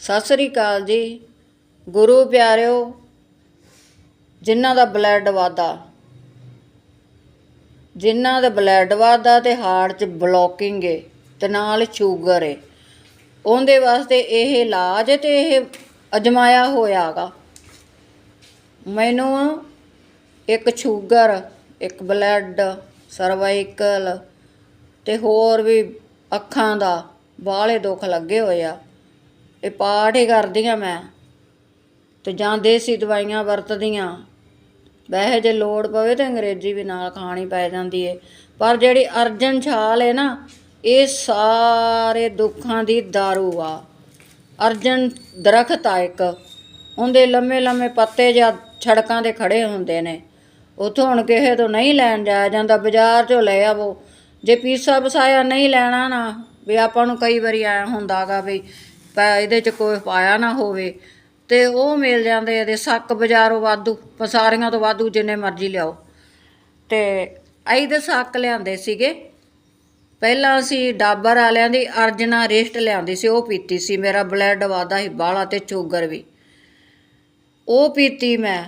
ਸਤਿ ਸ੍ਰੀ ਅਕਾਲ ਜੀ। ਗੁਰੂ ਪਿਆਰਿਓ, ਜਿਨ੍ਹਾਂ ਦਾ ਬਲੱਡ ਵਾਦਾ ਜਿਨ੍ਹਾਂ ਦਾ ਬਲੱਡ ਵਾਦਾ ਤੇ ਹਾਰਟ 'ਚ ਬਲੋਕਿੰਗ ਏ ਤੇ ਨਾਲ ਸ਼ੂਗਰ ਏ, ਉਹਦੇ ਵਾਸਤੇ ਇਹ ਇਲਾਜ ਏ ਤੇ ਇਹ ਅਜਮਾਇਆ ਹੋਇਆਗਾ ਮੈਨੂੰ ਇੱਕ ਸ਼ੂਗਰ, ਇੱਕ ਬਲੱਡ, ਸਰਵਾਈਕਲ ਤੇ ਹੋਰ ਵੀ ਅੱਖਾਂ ਦਾ ਬਾਹਲੇ ਦੁੱਖ ਲੱਗੇ ਹੋਏ ਆ। ਇਹ ਪਾਠ ਹੀ ਕਰਦੀ ਆ ਮੈਂ। ਤੇ ਜਾਂ ਦੇਸੀ ਦਵਾਈਆਂ ਵਰਤਦੀਆਂ। ਵੈਸੇ ਜੇ ਲੋੜ ਪਵੇ ਤਾਂ ਅੰਗਰੇਜ਼ੀ ਵੀ ਨਾਲ ਖਾਣੀ ਪੈ ਜਾਂਦੀ ਏ। ਪਰ ਜਿਹੜੀ ਅਰਜਨ ਛਾਲ ਏ ਨਾ, ਇਹ ਸਾਰੇ ਦੁੱਖਾਂ ਦੀ दारू ਆ। ਅਰਜਨ ਦਰਖਤ ਆ ਇੱਕ। ਉਹਦੇ ਲੰਮੇ ਲੰਮੇ ਪੱਤੇ ਜਾਂ ਛੜਕਾਂ ਤੇ ਖੜੇ ਹੁੰਦੇ ਨੇ। ਉਥੋਂ ਹੁਣ ਕਿਸੇ ਤੋਂ ਨਹੀਂ ਲੈਣ ਜਾਇਆ ਜਾਂਦਾ, ਬਾਜ਼ਾਰ ਚੋਂ ਲੈ ਆਵੋ। ਜੇ ਪੀਸਾ ਵਸਾਇਆ ਨਹੀਂ ਲੈਣਾ ਨਾ, ਵੀ ਆਪਾਂ ਨੂੰ ਕਈ ਵਾਰੀ ਐ ਹੁੰਦਾਗਾ ਵੀ ਪੈ ਇਹਦੇ ਚ ਕੋਈ ਪਾਇਆ ਨਾ ਹੋਵੇ। ਤੇ ਉਹ ਮਿਲ ਜਾਂਦੇ ਇਹਦੇ ਸੱਕ ਬਾਜ਼ਾਰੋਂ ਵਾਧੂ ਪਸਾਰੀਆਂ ਤੋਂ ਵਾਧੂ ਜਿੰਨੇ ਮਰਜ਼ੀ ਲਿਆਓ। ਤੇ ਅਈ ਦੇ ਸੱਕ ਲਿਆਂਦੇ ਸੀਗੇ। ਪਹਿਲਾਂ ਅਸੀਂ ਡਾਬਰ ਵਾਲਿਆਂ ਦੀ ਅਰਜਨਾ ਰੇਸਟ ਲਿਆਂਦੀ ਸੀ, ਉਹ ਪੀਤੀ ਸੀ। ਮੇਰਾ ਬਲੱਡ ਵਾਦਾ ਸੀ ਬਾਹਲਾ ਤੇ ਸ਼ੂਗਰ ਵੀ। ਉਹ ਪੀਤੀ ਮੈਂ।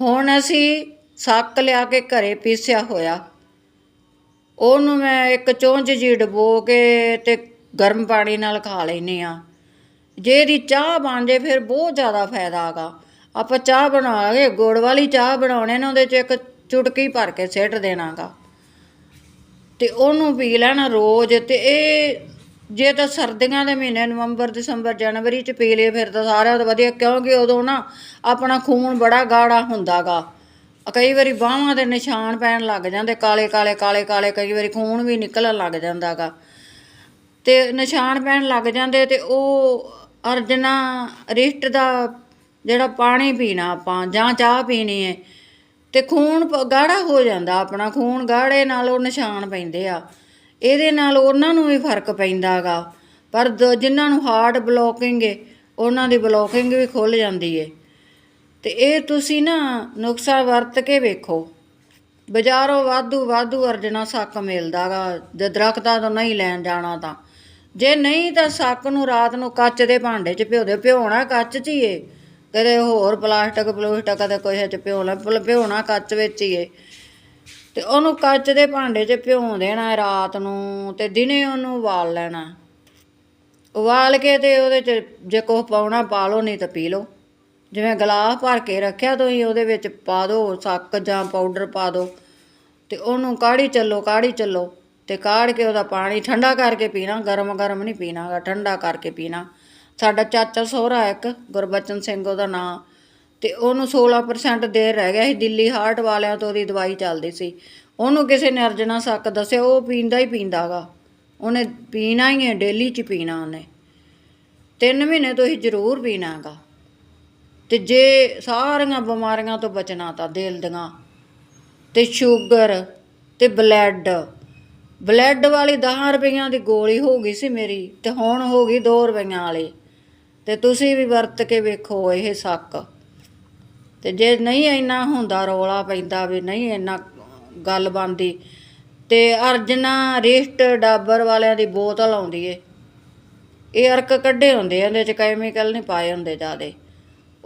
ਹੁਣ ਅਸੀਂ ਸੱਕ ਲਿਆ ਕੇ ਘਰੇ ਪੀਸਿਆ ਹੋਇਆ। ਉਹਨੂੰ ਮੈਂ ਇੱਕ ਚੁੰਝ ਜੀ ਡਬੋ ਕੇ ਤੇ ਗਰਮ ਪਾਣੀ ਨਾਲ ਖਾ ਲੈਨੇ ਆ ਜੇ ਇਹਦੀ ਚਾਹ ਬਣ ਜੇ ਫਿਰ ਬਹੁਤ ਜ਼ਿਆਦਾ ਫਾਇਦਾ ਹੈਗਾ। ਆਪਾਂ ਚਾਹ ਬਣਾਵਾਂਗੇ ਗੁੜ ਵਾਲੀ ਚਾਹ ਬਣਾਉਣੇ ਨੇ, ਉਹਦੇ ਚ ਇੱਕ ਚੁਟਕੀ ਭਰ ਕੇ ਸਿੱਟ ਦੇਣਾਗਾ। ਤੇ ਉਹਨੂੰ ਪੀ ਲੈਣਾ ਰੋਜ਼ ਤੇ ਇਹ ਜੇ ਤਾਂ ਸਰਦੀਆਂ ਦੇ ਮਹੀਨੇ, ਨਵੰਬਰ, ਦਸੰਬਰ, ਜਨਵਰੀ ਚ ਪੀ ਲਏ, ਫਿਰ ਤਾਂ ਸਾਰਿਆਂ ਤੋਂ ਵਧੀਆ, ਕਿਉਂਕਿ ਉਦੋਂ ਨਾ ਆਪਣਾ ਖੂਨ ਬੜਾ ਗਾੜਾ ਹੁੰਦਾਗਾ। ਕਈ ਵਾਰੀ ਬਾਹਾਂ ਦੇ ਨਿਸ਼ਾਨ ਪੈਣ ਲੱਗ ਜਾਂਦੇ, ਕਾਲੇ ਕਾਲੇ ਕਾਲੇ ਕਾਲੇ, ਕਈ ਵਾਰੀ ਖੂਨ ਵੀ ਨਿਕਲਣ ਲੱਗ ਜਾਂਦਾਗਾ। ਤੇ ਨਿਸ਼ਾਨ ਪੈਣ ਲੱਗ ਜਾਂਦੇ ਤੇ ਉਹ ਅਰਜਨਾ ਰਿਸ਼ਟ ਦਾ ਜਿਹੜਾ ਪਾਣੀ ਪੀਣਾ ਆਪਾਂ ਜਾਂ ਚਾਹ ਪੀਣੀ ਹੈ ਤੇ ਖੂਨ ਪ- ਗਾੜਾ ਹੋ ਜਾਂਦਾ ਆਪਣਾ, ਖੂਨ ਗਾੜੇ ਨਾਲ ਉਹ ਨਿਸ਼ਾਨ ਪੈਂਦੇ ਆ। ਇਹਦੇ ਨਾਲ ਉਹਨਾਂ ਨੂੰ ਵੀ ਫ਼ਰਕ ਪੈਂਦਾਗਾ ਪਰ ਦ- ਜਿਨ੍ਹਾਂ ਨੂੰ ਹਾਰਟ ਬਲੋਕਿੰਗ ਹੈ ਉਹਨਾਂ ਦੀ ਬਲੋਕਿੰਗ ਵੀ ਖੁੱਲ ਜਾਂਦੀ ਹੈ ਤੇ ਇਹ ਤੁਸੀਂ ਨਾ ਨੁਕਸਾ ਵਰਤ ਕੇ ਵੇਖੋ। ਬਾਜ਼ਾਰੋਂ ਵਾਧੂ ਵਾਧੂ ਅਰਜਣਾ ਸੱਕ ਮਿਲਦਾਗਾ ਜੇ ਦਰਖਤਾਂ ਤੋਂ ਨਹੀਂ ਲੈਣ ਜਾਣਾ ਤਾਂ। ਜੇ ਨਹੀਂ ਤਾਂ ਸੱਕ ਨੂੰ ਰਾਤ ਨੂੰ ਕੱਚ ਦੇ ਭਾਂਡੇ 'ਚ ਭਿਓ ਦਿਓ, ਭਿਉਣਾ ਕੱਚ 'ਚ ਹੀ ਏ। ਕਦੇ ਹੋਰ ਪਲਾਸਟਿਕ, ਪਲੂਸਟਿਕ ਕਦੇ ਕੋਈ ਚ ਭਿਉਣਾ ਭਿ- ਭਿਉਣਾ ਕੱਚ ਵਿੱਚ ਹੀ ਏ। ਤੇ ਉਹਨੂੰ ਕੱਚ ਦੇ ਭਾਂਡੇ 'ਚ ਭਿਉਂ ਦੇਣਾ ਰਾਤ ਨੂੰ ਤੇ ਦਿਨੇ ਉਹਨੂੰ ਉਬਾਲ ਲੈਣਾ। ਉਬਾਲ ਕੇ ਤੇ ਉਹਦੇ 'ਚ ਜੇ ਕੁਛ ਪਾਉਣਾ ਪਾ ਲਓ, ਨਹੀਂ ਤਾਂ ਪੀ ਲਓ। ਜਿਵੇਂ ਗਲਾਸ ਭਰ ਕੇ ਰੱਖਿਆ ਤੁਸੀਂ, ਉਹਦੇ ਵਿੱਚ ਪਾ ਦਿਓ ਸੱਕ ਜਾਂ ਪਾਊਡਰ ਪਾ ਦਿਓ ਤੇ ਉਹਨੂੰ ਕਾੜੀ ਚੱਲੋ ਕਾੜੀ ਚੱਲੋ। ਤੇ ਕਾੜ ਕੇ ਉਹਦਾ ਪਾਣੀ ਠੰਡਾ ਕਰਕੇ ਪੀਣਾ, ਗਰਮ ਗਰਮ ਨਹੀਂ ਪੀਣਾਗਾ, ਠੰਡਾ ਕਰਕੇ ਪੀਣਾ। ਸਾਡਾ ਚਾਚਾ ਸਹੁਰਾ ਇੱਕ, ਗੁਰਬਚਨ ਸਿੰਘ ਉਹਦਾ ਨਾਂ। ਤੇ ਉਹਨੂੰ 16% ਦੇਰ ਰਹਿ ਗਿਆ ਸੀ, ਦਿੱਲੀ ਹਾਰਟ ਵਾਲਿਆਂ ਤੋਂ ਉਹਦੀ ਦਵਾਈ ਚੱਲਦੀ ਸੀ। ਉਹਨੂੰ ਕਿਸੇ ਨੇ ਅਰਜਨਾ ਸੱਕ ਦੱਸਿਆ, ਉਹ ਪੀਂਦਾ ਹੀ ਪੀਂਦਾਗਾ। ਉਹਨੇ ਪੀਣਾ ਹੀ ਹੈ, ਡੇਲੀ ਚ ਪੀਣਾ ਉਹਨੇ। ਤਿੰਨ ਮਹੀਨੇ ਤੋਂ ਹੀ ਜ਼ਰੂਰ ਪੀਣਾਗਾ। ਤੇ ਜੇ ਸਾਰੀਆਂ ਬਿਮਾਰੀਆਂ ਤੋਂ ਬਚਣਾ ਤਾਂ ਦਿਲ ਦੀਆਂ। ਤੇ ਸ਼ੂਗਰ, ਤੇ ਬਲੱਡ। ਬਲੈਡ ਵਾਲੀ 10 ਰੁਪਈਆਂ ਦੀ ਗੋਲੀ ਹੋ ਗਈ ਸੀ ਮੇਰੀ ਤੇ ਹੁਣ ਹੋ ਗਈ 2 ਰੁਪਈਆਂ ਵਾਲੀ। ਤੇ ਤੁਸੀਂ ਵੀ ਵਰਤ ਕੇ ਵੇਖੋ ਇਹ ਸੱਕ। ਤੇ ਜੇ ਨਹੀਂ ਇੰਨਾ ਹੁੰਦਾ, ਰੋਲਾ ਪੈਂਦਾ ਵੀ ਨਹੀਂ ਇੰਨਾ ਗੱਲ ਬਣਦੀ, ਤੇ ਅਰਜਨਾ ਰਿਸ਼ਟ ਡਾਬਰ ਵਾਲਿਆਂ ਦੀ ਬੋਤਲ ਆਉਂਦੀ ਏ। ਇਹ ਅਰਕ ਕੱਢੇ ਹੁੰਦੇ ਆ, ਇਹਦੇ ਚ ਕੈਮੀਕਲ ਨਹੀਂ ਪਾਏ ਹੁੰਦੇ ਜਿਆਦੇ।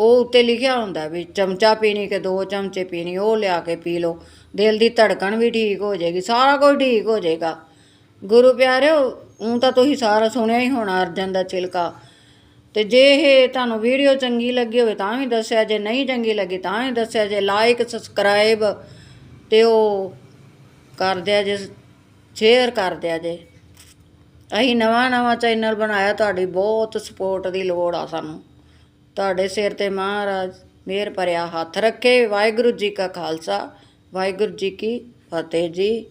ਉਹ ਉੱਤੇ ਲਿਖਿਆ ਹੁੰਦਾ ਵੀ ਚਮਚਾ ਪੀਣੀ ਕਿ ਦੋ ਚਮਚੇ ਪੀਣੀ, ਉਹ ਲਿਆ ਕੇ ਪੀ ਲਓ। ਦਿਲ ਦੀ ਧੜਕਣ ਵੀ ਠੀਕ ਹੋ ਜਾਏਗੀ, ਸਾਰਾ ਕੁਝ ਠੀਕ ਹੋ ਜਾਏਗਾ। ਗੁਰੂ ਪਿਆਰਿਓ ਉਹ ਤਾਂ ਤੁਸੀਂ ਸਾਰਾ ਸੁਣਿਆ ਹੀ ਹੋਣਾ ਅਰਜਨ ਦਾ ਚਿਲਕਾ ਤੇ ਜੇ ਇਹ ਤੁਹਾਨੂੰ ਵੀਡੀਓ ਚੰਗੀ ਲੱਗੀ ਹੋਵੇ ਤਾਂ ਵੀ ਦੱਸਿਆ, ਜੇ ਨਹੀਂ ਚੰਗੀ ਲੱਗੀ ਤਾਂ ਵੀ ਦੱਸਿਆ, ਜੇ ਲਾਈਕ ਸਬਸਕ੍ਰਾਈਬ ਤੇ ਉਹ ਕਰ ਦਿਆ, ਜੇ ਸ਼ੇਅਰ ਕਰ ਦਿਆ ਜੇ। ਅਸੀਂ ਨਵਾਂ ਨਵਾਂ ਚੈਨਲ ਬਣਾਇਆ, ਤੁਹਾਡੀ ਬਹੁਤ ਸਪੋਰਟ ਦੀ ਲੋੜ ਆ ਸਾਨੂੰ। ਤੁਹਾਡੇ ਸਿਰ ਤੇ ਮਹਾਰਾਜ ਮਿਹਰ ਭਰਿਆ ਹੱਥ ਰੱਖੇ। ਵਾਹਿਗੁਰੂ ਜੀ ਕਾ ਖਾਲਸਾ, ਵਾਹਿਗੁਰੂ ਜੀ ਕੀ ਫਤਿਹ ਜੀ।